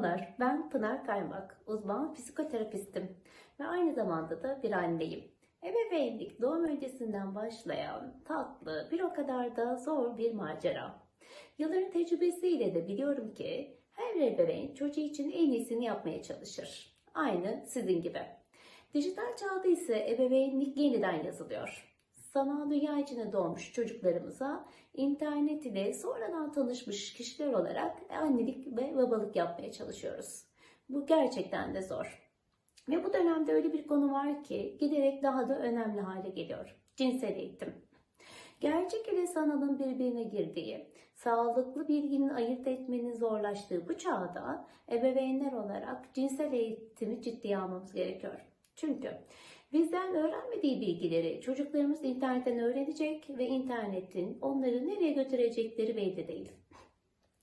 Merhabalar, ben Pınar Kaymak, uzman psikoterapistim ve aynı zamanda da bir anneyim. Ebeveynlik doğum öncesinden başlayan tatlı, bir o kadar da zor bir macera. Yılların tecrübesiyle de biliyorum ki her ebeveyn çocuğu için en iyisini yapmaya çalışır. Aynı sizin gibi. Dijital çağda ise ebeveynlik yeniden yazılıyor. Sanal dünya içine doğmuş çocuklarımıza internet ile sonradan tanışmış kişiler olarak annelik ve babalık yapmaya çalışıyoruz. Bu gerçekten de zor. Ve bu dönemde öyle bir konu var ki giderek daha da önemli hale geliyor. Cinsel eğitim. Gerçek ile sanalın birbirine girdiği, sağlıklı bilginin ayırt etmenin zorlaştığı bu çağda ebeveynler olarak cinsel eğitimi ciddiye almamız gerekiyor. Çünkü bizden öğrenmediği bilgileri çocuklarımız internetten öğrenecek ve internetin onları nereye götürecekleri belli değil.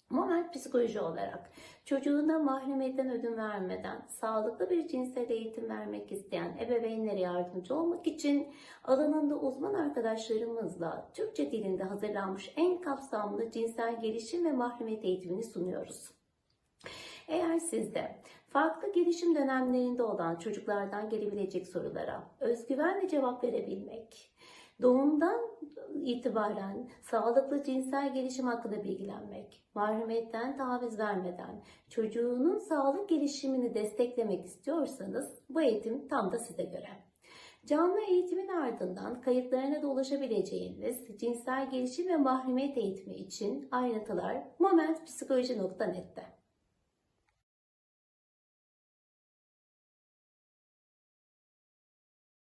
Moment psikoloji olarak çocuğuna mahremiyetten ödün vermeden sağlıklı bir cinsel eğitim vermek isteyen ebeveynlere yardımcı olmak için alanında uzman arkadaşlarımızla Türkçe dilinde hazırlanmış en kapsamlı cinsel gelişim ve mahremiyet eğitimini sunuyoruz. Eğer siz de farklı gelişim dönemlerinde olan çocuklardan gelebilecek sorulara özgüvenle cevap verebilmek, doğumdan itibaren sağlıklı cinsel gelişim hakkında bilgilenmek, mahremiyetten taviz vermeden çocuğunun sağlık gelişimini desteklemek istiyorsanız bu eğitim tam da size göre. Canlı eğitimin ardından kayıtlarına da ulaşabileceğiniz cinsel gelişim ve mahremiyet eğitimi için ayrıntılar momentpsikoloji.net'te.